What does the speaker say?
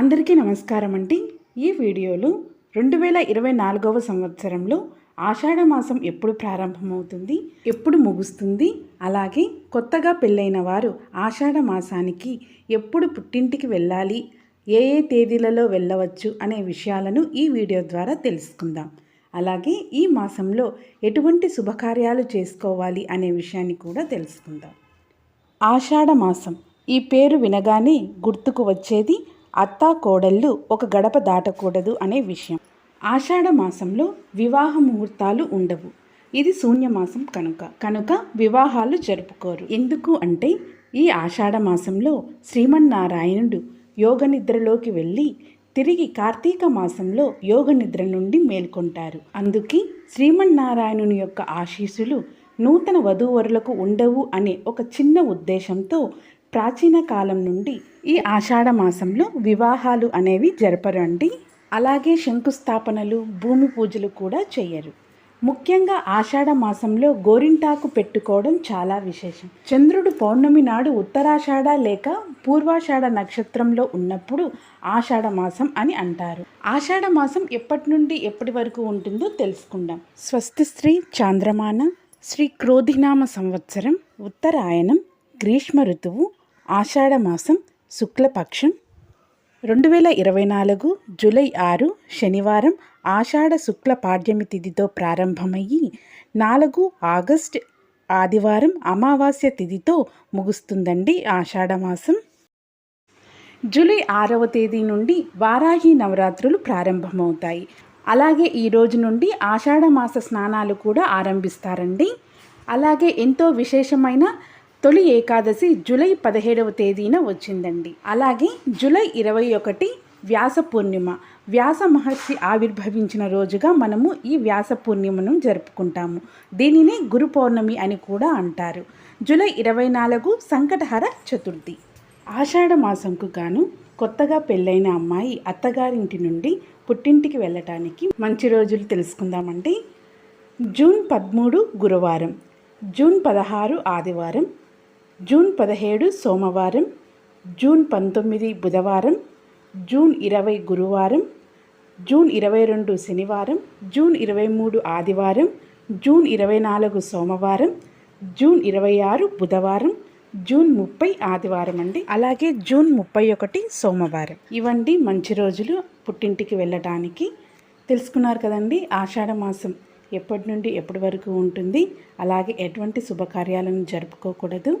అందరికీ నమస్కారం అండి. ఈ వీడియోలో రెండు వేల ఇరవై నాలుగవ సంవత్సరంలో ఆషాఢ మాసం ఎప్పుడు ప్రారంభమవుతుంది ఎప్పుడు ముగుస్తుంది అలాగే కొత్తగా పెళ్ళైన వారు ఆషాఢ మాసానికి ఎప్పుడు పుట్టింటికి వెళ్ళాలి ఏ ఏ తేదీలలో వెళ్ళవచ్చు అనే విషయాలను ఈ వీడియో ద్వారా తెలుసుకుందాం. అలాగే ఈ మాసంలో ఎటువంటి శుభకార్యాలు చేసుకోవాలి అనే విషయాన్ని కూడా తెలుసుకుందాం. ఆషాఢ మాసం ఈ పేరు వినగానే గుర్తుకు వచ్చేది అత్తా కోడళ్ళు ఒక గడప దాటకూడదు అనే విషయం. ఆషాఢ మాసంలో వివాహ ముహూర్తాలు ఉండవు. ఇది శూన్యమాసం కనుక. కనుక వివాహాలు జరుపుకోరు. ఎందుకు అంటే ఈ ఆషాఢ మాసంలో శ్రీమన్నారాయణుడు యోగ నిద్రలోకి వెళ్ళి తిరిగి కార్తీక మాసంలో యోగ నిద్ర నుండి మేల్కొంటారు. అందుకే శ్రీమన్నారాయణుని యొక్క ఆశీస్సులు నూతన వధూవరులకు ఉండవు అనే ఒక చిన్న ఉద్దేశంతో ప్రాచీన కాలం నుండి ఈ ఆషాఢ మాసంలో వివాహాలు అనేవి జరపరండి. అలాగే శంకుస్థాపనలు భూమి పూజలు కూడా చేయరు. ముఖ్యంగా ఆషాఢ మాసంలో గోరింటాకు పెట్టుకోవడం చాలా విశేషం. చంద్రుడు పౌర్ణమి నాడు ఉత్తరాషాఢ లేక పూర్వాషాఢ నక్షత్రంలో ఉన్నప్పుడు ఆషాఢ మాసం అని అంటారు. ఆషాఢ మాసం ఎప్పటి నుండి ఎప్పటి వరకు ఉంటుందో తెలుసుకుందాం. స్వస్తి శ్రీ చాంద్రమాన శ్రీ క్రోధినామ సంవత్సరం ఉత్తరాయణం గ్రీష్మ ఋతువు ఆషాఢమాసం శుక్లపక్షం. రెండు వేల ఇరవై నాలుగు జూలై ఆరు శనివారం ఆషాఢ శుక్ల పాడ్యమి తిథితో ప్రారంభమయ్యి నాలుగు ఆగస్ట్ ఆదివారం అమావాస్య తిథితో ముగుస్తుందండి ఆషాఢమాసం. జూలై ఆరవ తేదీ నుండి వారాహి నవరాత్రులు ప్రారంభమవుతాయి. అలాగే ఈ రోజు నుండి ఆషాఢమాస స్నానాలు కూడా ఆరంభిస్తారండి. అలాగే ఎంతో విశేషమైన తొలి ఏకాదశి జూలై పదిహేడవ తేదీన వచ్చిందండి. అలాగే జూలై ఇరవై ఒకటి వ్యాస పూర్ణిమ. వ్యాస మహర్షి ఆవిర్భవించిన రోజుగా మనము ఈ వ్యాస పూర్ణిమను జరుపుకుంటాము. దీనిని గురు పౌర్ణమి అని కూడా అంటారు. జూలై ఇరవై నాలుగు సంకటహర చతుర్థి. ఆషాఢ మాసంకు గాను కొత్తగా పెళ్ళైన అమ్మాయి అత్తగారింటి నుండి పుట్టింటికి వెళ్ళటానికి మంచి రోజులు తెలుసుకుందామండి జూన్ పదమూడు గురువారం జూన్ పదహారు ఆదివారం జూన్ పదిహేడు సోమవారం జూన్ పంతొమ్మిది బుధవారం జూన్ ఇరవై గురువారం జూన్ ఇరవై రెండు శనివారం జూన్ ఇరవై మూడు ఆదివారం జూన్ ఇరవై నాలుగు సోమవారం జూన్ ఇరవై ఆరు బుధవారం జూన్ ముప్పై ఆదివారం అండి. అలాగే జూన్ ముప్పై ఒకటి సోమవారం. ఇవండి మంచి రోజులు పుట్టింటికి వెళ్ళడానికి తెలుసుకున్నారు కదండి ఆషాఢ మాసం ఎప్పటి నుండి ఎప్పటి వరకు ఉంటుంది? అలాగే ఎటువంటి శుభకార్యాలను జరుపుకోకూడదు?